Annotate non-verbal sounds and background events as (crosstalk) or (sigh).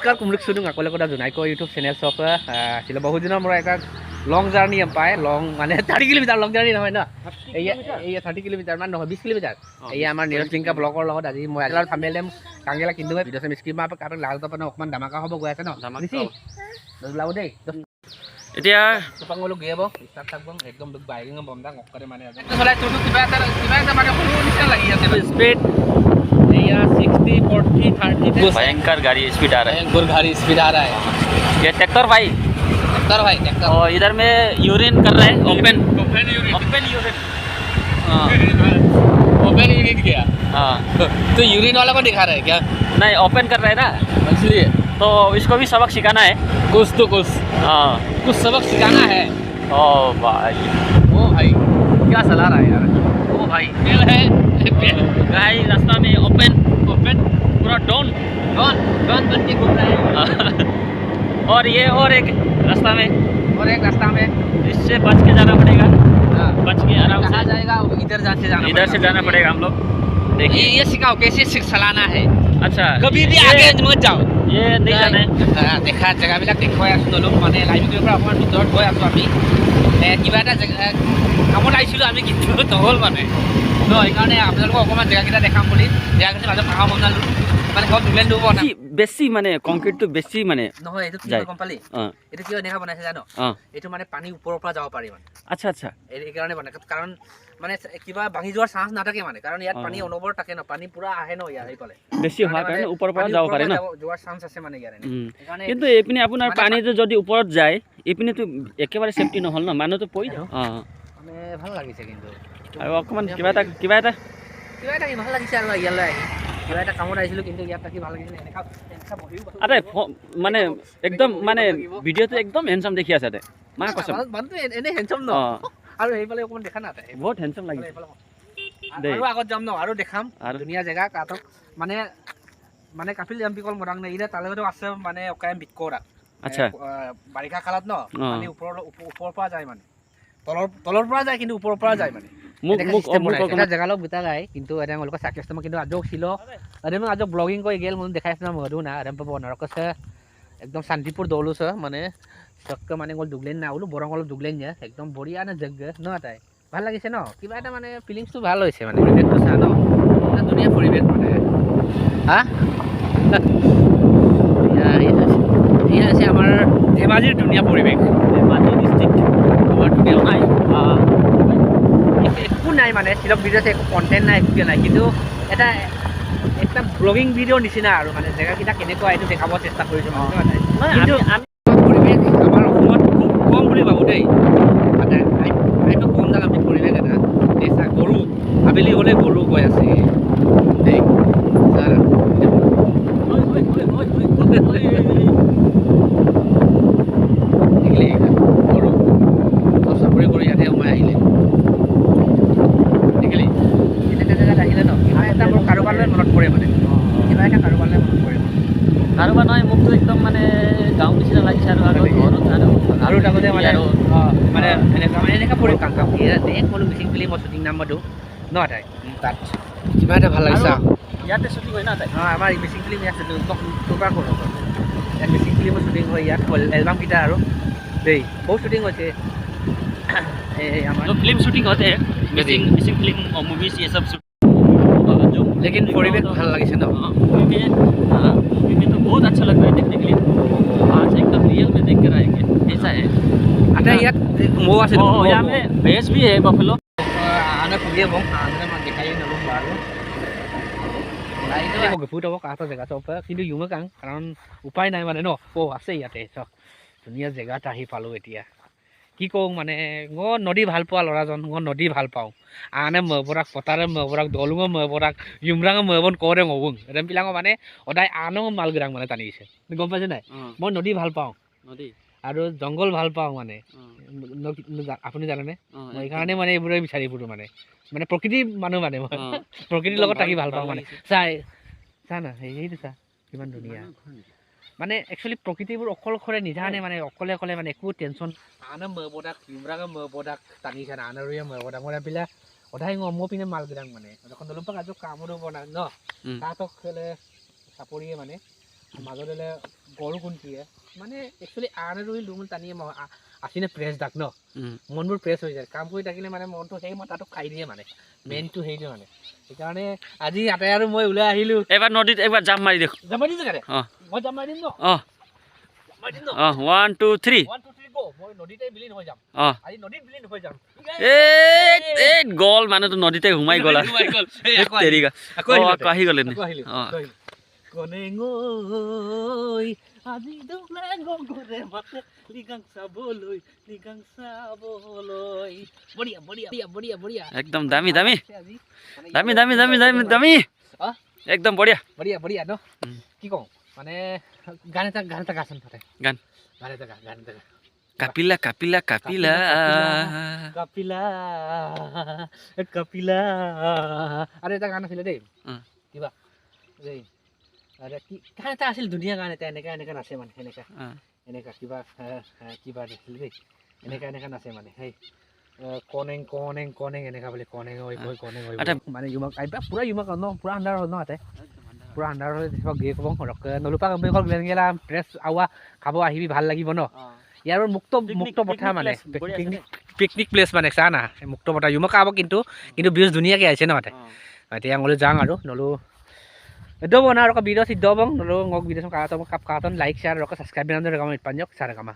নমস্কাৰ কুমৰিক চুদুং আকলে কথা জোনাইকো YouTube channel চক আছিলে বহুত দিনৰ মোৰ এটা লং জাৰ্ণি পায় লং মানে থাৰ্টি কিলোমিটাৰ লং জাৰ্ণি নহয় ন এয়া থাৰ্টি কিলোমিটাৰ মানে নহয় বিছ কিলোমিটাৰ এয়া আমাৰ নীৰজ লিংকা ব্লকৰ লগত আজি মই আজিৰ ফামেল দেম কাংগেলা কিন্তু মই ভিডিঅ' স্ক্ৰীম মাপ কাৰোবাক লাল অকণমান ধামাকা হ'ব গৈ আছে ন ধামাকা নিচি দহ ওলাব দেই দহ এতিয়া টুপাংগলো গিয়াব ষ্টাৰ্ট থাকব একদম বাইকিং বন্ধা নকৰে মানে চলাই তোৰটো কিবা এটা কিবা এটা মানে সৰু নিচিনা লাগি আছে স্পীড या सिक्सटी फोर्टी थर्टी भयंकर गाड़ी स्पीड आ रहा है। भयंकर गाड़ी स्पीड आ रहा है। ये ट्रैक्टर भाई। ट्रैक्टर भाई ट्रैक्टर और इधर में यूरिन कर रहे हैं। Open open urine open urine open urine किया। हाँ। (laughs) तो यूरिन वाला को दिखा रहा है क्या? नहीं ओपन कर रहा है ना। इसलिए। तो इसको भी सबक सिखाना है। कुछ तो कुछ। हाँ। कुछ सबक सिखाना है। ओ भाई। ओ भाई। क्या सलाह रहा है यार? भाई पेड़ है गाय रास्ता में ओपन ओपन पूरा डॉन डॉन डॉन बन के घूम रहे हैं (laughs) और ये और एक रास्ता में और एक रास्ता में इससे बच के जाना पड़ेगा हाँ, बच के आराम कहाँ से जाएगा इधर जा से जाना इधर से जाना पड़ेगा हम लोग ये देखिए ये सिखाओ कैसे सिख चलाना है अच्छा कभी भी ये- आगे मत जाओ ये नहीं जाना है আহ, দেখা জেগাবিলাক দেখুৱাই আছোঁ তেওঁলোক মানে লাইভ ভিডিঅ'ৰ পৰা অকণমান ভিতৰত গৈ আছোঁ আমি এ, কিবা এটা জেগা কামত আহিছিলোঁ আমি কিন্তু নহ'ল মানে। ন সেইকাৰণে আপোনালোকক অকণমান জেগাকেইটা দেখাম বুলি। জেগাখিনি মাজত পাহাৰ বনালোঁ মানে ঘৰত দুলেন দিব বেছি- মানে কংক্ৰিটটো বেছি মানে নহয় এইটো কি গম পালি? এইটো কিয় এনেকুৱা বনাইছে জানো? এইটো মানে পানী ওপৰৰ পৰা যাব পাৰি মানে। আচ্ছা আচ্ছা। এইকাৰণে বনাই কাৰণ মানে কিবা ভাঙি যোৱাৰ চান্স নাথাকে মানে। কাৰণ ইয়াত পানী অনবৰত থাকে ন পানী পূৰা আহে ন ইয়াত এইফালে বেছি হোৱাৰ কাৰণে মানে ওপৰৰ পৰা যাব পাৰে ন। যোৱাৰ চান্স আছে মানে এনে। কিন্তু এইপিনে আপোনাৰ মানে পানীটো যদি ওপৰত যায় এইপিনেতো একেবাৰে ছেফটি নহ'ল ন মানুহটো পৰি যাব মানে ভাল লাগিছে কিন্তু। আৰু অকণমান কিবা এটা কিবা এটা কিবা এটা ভাল লাগিছে আৰু ইয়ালৈ আহি। কিবা এটা কামত আহিছিলোঁ কিন্তু ইয়াত থাকি ভাল লাগিছিলে এনেকা এনেকা বহিও ভাল আৰে মানে একদম মানে ভিডিঅ'টো একদম হেণ্ডচাম দেখি আছে তাতে মা কৈছে মানুহটো এনেই হেণ্ডচম ন। আৰু সেইফালে অকণমান দেখা নাথাকে বহুত হেণ্ডচাম লাগিছে। দেই। আৰু আগত যাম ন আৰু দেখাম। ধুনীয়া জেগা কাটক মানে মানে কাপিল এম্পিকল মৰাং নে ইনে তালৈকেতো আছে মানে অকায়াম বিকৰা আচ্ছা। বাৰিষা কালত ন। পানী ওপৰৰ ওপ- ওপৰৰ পৰা যায় মানে। তলৰ তলৰ পৰা যায় কিন্তু ওপৰৰ পৰা যায় মানে। জেগালো বুটা গায় কিন্তু এলোক সাকসেস কিন্তু আজও ছিল আদম আজও ব্লগিং করে গেল মনে দেখাইছিল মধু একদম শান্তিপুর দৌলু ছ মানে চক্কে মানে গল ডুগলেন না ওলো বরং অলপ ডুগলেন যে একদম বঢ়িয়া না যজ্ঞ ন তাই। ভালো লাগিছে ন? কিবা এটা মানে ফিলিংসটো ভালো হৈছে মানে ধুনীয়া পৰিৱেশ মানে। হা? এয়া হৈছে আমাৰ ধেমাজিৰ ধুনীয়া পৰিৱেশ। ধেমাজি ডিষ্ট্ৰিক্ট আমাৰ নাই একো- নাই মানে শ্বিলং ভিডিঅ'ত একো কণ্টেণ্ট নাই একো নাই। কিন্তু এটা এটা ব্লগিং ভিডিঅ'ৰ নিচিনা আৰু মানে জেগাকেইটা কেনেকুৱা এইটো দেখাব চেষ্টা কৰিছোঁ মানে কিন্তু আমি পৰিৱেশ আমাৰ অসমত খুব কম বুলি ভাবোঁ দেই। মানে আই- কম জাগা আমি পৰিৱেশ এটা। গৰু আবেলি হ'লে গৰু গৈ আছে। কাৰোবাৰ নহয় মোকতো একদম মানে গাঁও নিচিনা লাগিছে আৰু আগত ঘৰত আৰু আৰু থাকোঁতে মানে আৰু অঁ মানে এনেকুৱা মানে এনেকুৱা পৰি কাম কাম দেশ ক'লো মিচিং ফিল্ম মই শ্বুটিং নাম্বাৰটো ন তাই তাত কিবা এটা ভাল লাগিছে আৰু ইয়াতে শ্বুটিং হয় না তাই অঁ আমাৰ মিচিং ফিল্ম ইয়াত শ্বুটিং তোৰ পৰা কৰোঁ ইয়াত মিচিং ফিল্মৰ শ্বুটিং হয় ইয়াত এলবামকেইটা আৰু দেই বহুত শ্বুটিং হৈছে এই আমাৰ जो फिल्म शूटिंग होते हैं मिसिंग मिसिंग फिल्म और मूवीज ये सब shoot- और जो लेकिन परिवेश ভাল লাগিছে ন मूवी में हाँ, मूवी में तो बहुत अच्छा लगता है देखने के लिए आज एकदम रियल में देख कर आएंगे ऐसा है আটা ইয়াত মৌ আছে और यहाँ में भैंस भी है बफलो আনে পুলিয়ে বং আনে মান দেখাই নল'ম বাৰু ফুট হ'ব কাহঁতৰ জেগা চব কিন্তু ইউমে কাং কাৰণ উপায় নাই মানে ন অ' আছে ইয়াতে চক ধুনীয়া জেগাত আহি পালোঁ এতিয়া কি কওঁ মানে মই নদী ভাল পোৱা ল'ৰাজন মই নদী ভাল পাওঁ। আনে মৰবৰাক পতাৰে মৰবৰাক দলুঙে মৰবৰাক ইমৰাঙে মৰবন কৰে মবুং ৰেমবিলাকৰ মানে সদায় আনো মালগিৰাং মানে টানিছে গম পাইছে নাই? মই নদী ভাল পাওঁ। নদী? আৰু জংঘল ভাল পাওঁ মানে। আপুনি জানেনে? মই সেইকাৰণে মানে এইবোৰে বিচাৰি ফুৰোঁ মানে। মানে প্ৰকৃতিৰ মানুহ মানে মই। প্ৰকৃতিৰ লগত থাকি ভাল পাওঁ মানে। চাই চা না সেই- সেইটো চা। কিমান ধুনীয়া। মানে একচুৱেলি প্ৰকৃতিবোৰ অকলশৰে নিজানে মানে অকলে অকলে মানে একো টেনশ্যন আনে মৰবদাক ইমৰাঙে মৰবদাক টানিছে না আনৰুৱে মৰবদাক মই পিলা সদায় মই পিনে মালবিলাক মানে। এখন দলম্পাক আজো কামৰো বনাই ন। তাহাঁতক খেলে চাপৰিয়ে মানে। মাজত হ'লে গৰু কোনটিয়ে মানে একচুৱেলি আনে ৰুই লুমুল টানি আছিলে প্ৰেছ ডাক ন। মনবোৰ প্ৰেছ হৈ যায়। কাম কৰি থাকিলে মানে মনটো সেই মতাটো খাই দিয়ে মানে। মেইনটো সেইটো মানে। সেইকাৰণে আজি আটাই আৰু মই ওলাই আহিলোঁ। এবাৰ নদীত একবাৰ জাম মাৰি দেখো। জামাই দিছোঁ যাম মাৰি দিম ন? অঁ অঁ ওৱান টু থ্ৰী গ'ল মানুহটো নদীতে সোমাই গ'ল আহি। গ'লে। আজি দৌলাই গগৰে মাতে লিগাং চাবলৈ লিগাং চাবলৈ। বঢ়িয়া বঢ়িয়া বঢ়িয়া বঢ়িয়া একদম দামী দামী। দামী দামী দামী মানে দামী দামী। মানে- একদম বঢ়িয়া। বঢ়িয়া বঢ়িয়া ন? কি কওঁ? মানে গান এটা গান এটা গাচোন তাতে গান। গান এটা গান এটা গা। কাপিলা কাপিলা কাপিলা। কাপিলা কাপিলা আৰু এটা গান আছিলে দেই। কিবা দেই আৰে কি গান এটা আছিল ধুনীয়া গান এটা এনেকা এনেকা নাচে মানে এনেকা। অঁ। এনেকা কিবা কিবা দিছিল দেই। এনেকা এনেকা নাচে মানে সেই কনেং কনেং কনেং এনেকা বুলি কনেং কনেং। মানে ইউমাক পুৰা ইউমাক ন পুৰা আন্ধাৰ হ'ল ন তাতে। পুৰা আন্ধাৰ হৈ গিয়ে ক'ব ঘৰক নলুপা আমি অকল গেলা ড্ৰেছ আৱা খাব আহিবি ভাল লাগিব ন? ইয়াৰ মুক্ত মুক্ত পথাৰ মানে পিকনিক প্লেচ মানে চা না মুক্ত পথাৰ ইমক আৱ কিন্তু কিন্তু বিউজ ধুনীয়াকৈ আহিছে ন মাতে। এতিয়া মই যাওঁ আৰু নলু একদম না আৰু বিৰ চিদ্ধ হ'ব নলু মোক বিৰচোন কাৰণ কাৰণ লাইক চাৰ আৰু চাবস্ক্ৰাইব বিনাম দিয়ক ইপান দিয়ক চাৰ কামা।